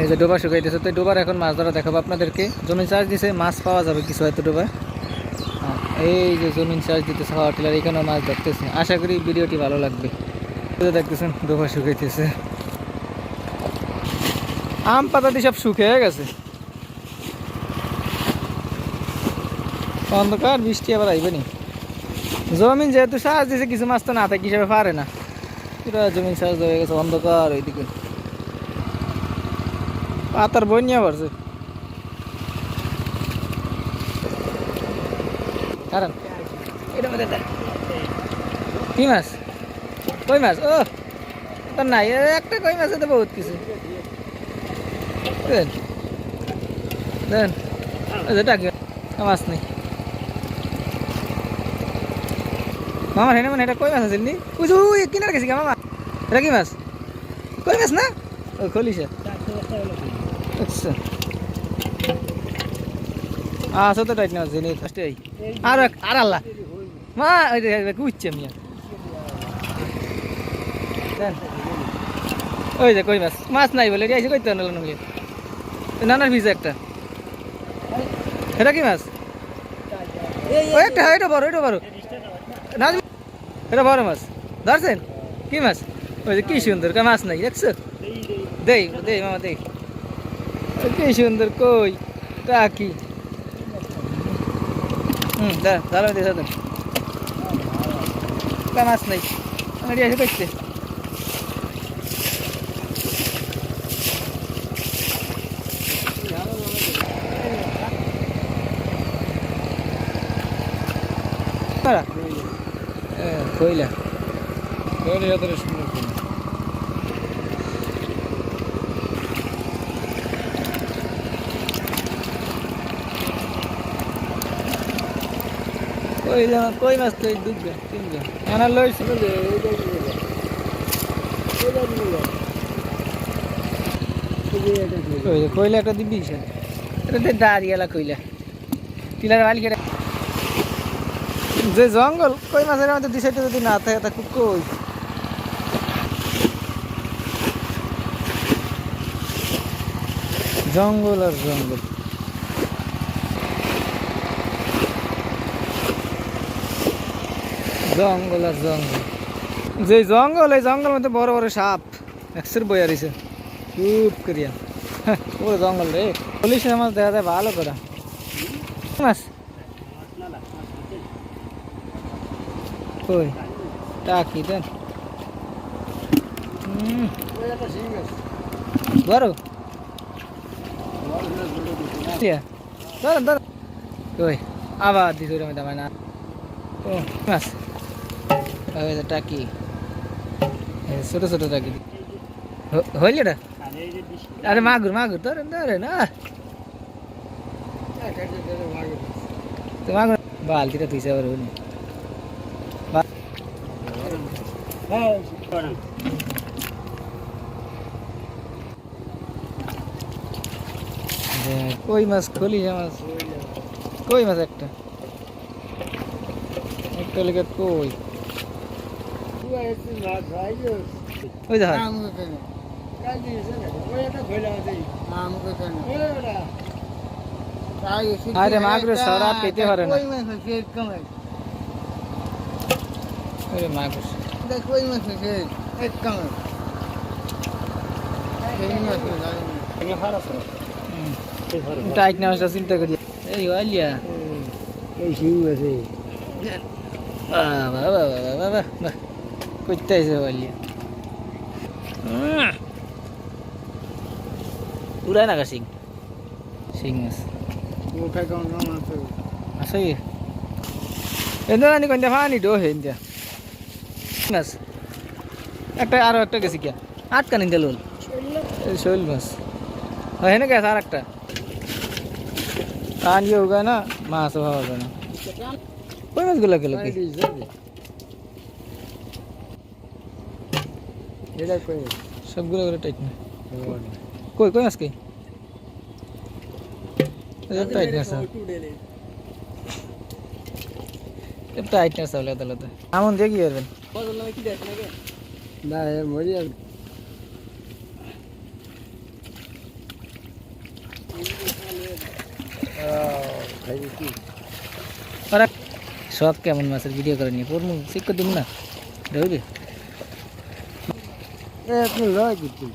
এই যে ডোবা শুকাইতেছে তো ডোবার এখন মাছ ধরা দেখাবো আপনাদেরকে। জমিন চার্জ দিছে মাছ পাওয়া যাবে কিছু হয়তো ডোবা হ্যাঁ, এই যে জমিন চার্জ দিতেছে হাওয়া টিলার এখানেও মাছ ধরতেছে। আশা করি ভিডিওটি ভালো লাগবে। দেখতেছেন ডোবা শুকাইতেছে। আম পাতা দিয়ে সব শুকিয়ে গেছে। অন্ধকার বৃষ্টি আবার আইবে নি। জমিন যেহেতু সাজ দিছে কিছু মাছ তো না থাকে হিসাবে পারে না। জমিন সাজ হয়ে গেছে অন্ধকার ওইদিকে। পাতার বন্যা পড়ছে কারণ। কি মাছ? কই মাছ? ও, তোর নাই একটা কই মাছ তো বহুত কিছু। দেন দেন মাছ নেই। মামা, হেনে মানে এটা কই মাছ আছে নি? বুঝু কিনার গেছি মামা। এটা কি মাছ? কই মাছ না? ও খলিশা আচ্ছা। আচ্ছা তো টাইট না, জেনে ফার্স্টে আর আর আল্লাহ। মা, ওই কুচ্ছে মিয়া। ওই যে, কই মাছ? মাছ নাই বলে আইসে কইতে নলি নানার ভিজা একটা। এটা কি মাছ? ওই একটা এটা বড় এটা বড়। এটা বড় মাছ। ধরছেন? কি মাছ? ওই যে, কি সুন্দর মাছ নাই, দেখছ? দেই দেই, মামা, দেই। কি সুন্দর, কই? তা কি? হুম, দা দাঁড়াও দিয়ে দেন কা মাছ নাই। আমার এসে করতে কারা কইলা। সুন্দর করে কইলা কই মাছ কই দুধ তিনজন আনা লইছি ওই যে কইলা একটা দিবি স্যার এটা তো দাঁড়িয়ালা কইলা টিলার বালি কেটে যে জঙ্গল কই মাছের মধ্যে দুই সাইডে যদি না থাকে তা কই জঙ্গল আর জঙ্গল জঙ্গল আর জঙ্গল। যে জঙ্গল এই জঙ্গল মধ্যে বড় বড় সাপ। একশোর বই আরিছে চুপ করিয়া। হ্যাঁ, পুরো জঙ্গল রে। পুলিশের মাছ দেখা যায় ভালো করে। মাছ? কই? টাকি দেন। বড় ধরেন ধরেন কই? আবার মধ্যে না। ও মাছ। ওই যে টাকি। এই ছোট ছোট টাকি। হ- হইল এটা আরে মাগুর মাগুর ধরেন ধরেন আহ তো মাগুর বালতিটা তুইছে আবার হইনি দেখ, কই মাছ খলি মাছ? কই মাছ একটা? একটা লেগে কই? ওই দেখ। আরে মাগুর সরা পেতে পারে না। ওরে মাগুর টাইট না আসলে চিন্তা করি। এই আলিয়া। এই শিং আছে। বাবা বাবা বাবা বাবা করতে আছে আলিয়া উড়ায় না সিং সিং মাছ। মুখে কম কম আছে? আছে এনে নানি কইতে ফানি ডো হে ইন্দিয়া মাছ। একটা আরও একটা গেছি কিয়া। আটকা নিন্দে লোল। শৈল মাছ। হয় হেনে গেছে আর একটা কান ইয়ে উগায় না মাছ যায় না। কই মাছগুলো গেল কি এটা কই সবগুলো করে টাইট না কই কই আজকে এটা টাইট না স্যার এটা টাইট না স্যার আলাদা আলাদা আমন দিয়ে কি করবেন না এর মরি আর সব কেমন মাছের ভিডিও করে নিয়ে পড়মু শিক্ষা দিব না ধরবি এ আপনি লয় দিচ্ছি